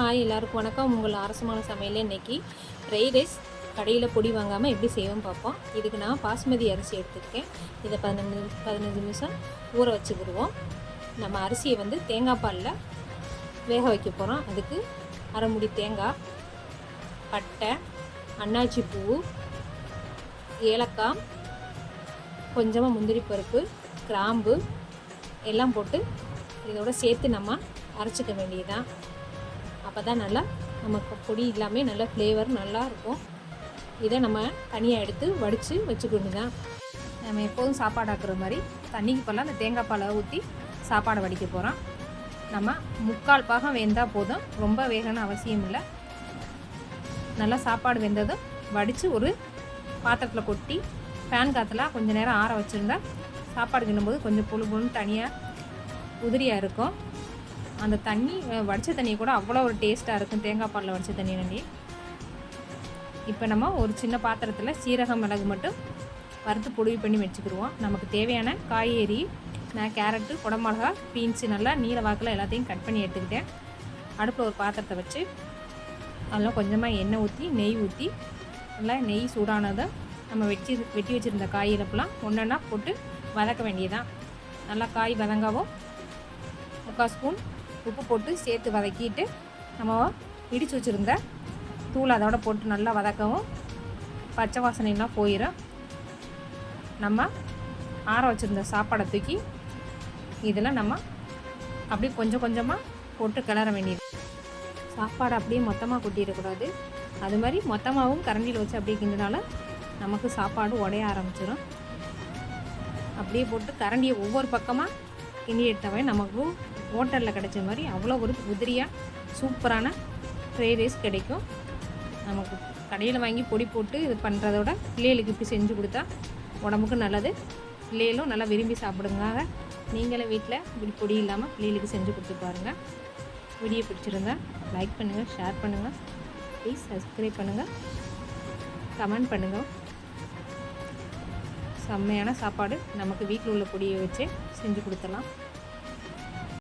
Hi எல்லாருக்கும் வணக்கம். உங்கள் அரசமான சமையல் இன்றைக்கி ஃப்ரைட் ரைஸ் கடையில் பொடி வாங்காமல் எப்படி செய்வோம் பார்ப்போம். இதுக்கு நான் பாஸ்மதி அரிசி எடுத்துருக்கேன். இதை பதினஞ்சு பதினஞ்சு நிமிஷம் ஊற வச்சுக்கிடுவோம். நம்ம அரிசியை வந்து தேங்காய் பாலில் வேக வைக்க போகிறோம் அதுக்கு அரைமுடி தேங்காய் பட்டை அன்னாச்சி பூ ஏலக்காய் கொஞ்சமாக முந்திரி பருப்பு கிராம்பு எல்லாம் போட்டு இதோட சேர்த்து நம்ம அரைச்சிக்க வேண்டியதுதான். அப்போ தான் நல்லா நமக்கு பொடி இல்லாமல் நல்லா ஃப்ளேவர் நல்லா இருக்கும். இதை நம்ம தனியாக எடுத்து வடித்து வச்சுக்கொண்டு தான் நம்ம எப்போதும் சாப்பாடு ஆக்குற மாதிரி தண்ணிக்கு பதிலாக அந்த தேங்காய் பாலை ஊற்றி சாப்பாடை வடிக்க போகிறோம் நம்ம முக்கால் பாகம் வெந்தால் போதும். ரொம்ப வேகணும் அவசியம் இல்லை. நல்லா சாப்பாடு வெந்ததும் வடித்து ஒரு பாத்திரத்தில் கொட்டி ஃபேன் காற்றுல கொஞ்சம் நேரம் ஆற வச்சுருந்தா சாப்பாடு கிண்டும்போது கொஞ்சம் புழு புழுன்னு தனியாக உதிரியாக இருக்கும். அந்த தண்ணி வடித்த வடிச்ச தண்ணி கூட அவ்வளோ ஒரு டேஸ்ட்டாக இருக்கும். தேங்காய் பாலில் வடிச்ச தண்ணி நண்டி இப்போ நம்ம ஒரு சின்ன பாத்திரத்தில் சீரகம் மிளகு மட்டும் வறுத்து பொடிவு பண்ணி வச்சுக்கிடுவோம். நமக்கு தேவையான காய்கறி நான் கேரட்டு குடமிளகா பீன்ஸு நல்லா நீல வாக்கில் எல்லாத்தையும் கட் பண்ணி எடுத்துக்கிட்டேன். அடுப்பில் ஒரு பாத்திரத்தை வச்சு அதில் கொஞ்சமாக எண்ணெய் ஊற்றி நெய் ஊற்றி நல்லா நெய் சூடானதை நம்ம வெட்டி வெட்டி வச்சுருந்த காய் இழப்புலாம் ஒன்றா போட்டு வதக்க வேண்டியதான் நல்லா காய் வதங்கவும் முக்கால் ஸ்பூன் உப்பு போட்டு சேர்த்து வதக்கிட்டு நம்ம இடித்து வச்சுருந்த தூள் அதோட போட்டு நல்லா வதக்கவும். பச்சை வாசனைலாம் போயிடும் நம்ம ஆற வச்சுருந்த சாப்பாடை தூக்கி இதில் நம்ம அப்படியே கொஞ்சம் கொஞ்சமாக போட்டு கிளற வேண்டியது. சாப்பாடு அப்படியே மொத்தமாக கொட்டிடக்கூடாது அது மாதிரி மொத்தமாகவும் கரண்டியில் வச்சு அப்படியே கிண்டினால நமக்கு சாப்பாடு உடைய ஆரம்பிச்சிடும் அப்படியே போட்டு கரண்டியை ஒவ்வொரு பக்கமாக கிண்டி எடுத்தவன் நமக்கு ஹோட்டலில் கிடைச்ச மாதிரி அவ்வளோ ஒரு உதிரியாக சூப்பரான ஃப்ரைட் ரைஸ் கிடைக்கும். நமக்கு கடையில் வாங்கி பொடி போட்டு இது பண்ணுறதோட பிள்ளைகளுக்கு இப்படி செஞ்சு கொடுத்தா உடம்புக்கு நல்லது. பிள்ளைகளும் நல்லா விரும்பி சாப்பிடுங்க நீங்களே வீட்டில் இப்படி பொடி இல்லாமல் பிள்ளைகளுக்கு செஞ்சு கொடுத்து பாருங்கள் வீடியோ பிடிச்சிருந்தா லைக் பண்ணுங்கள் ஷேர் பண்ணுங்கள் ப்ளீஸ் சப்ஸ்கிரைப் பண்ணுங்கள் கமெண்ட் பண்ணுங்கள் செம்மையான சாப்பாடு நமக்கு வீட்டில் உள்ள பொடியை வச்சே செஞ்சு கொடுத்துடலாம்.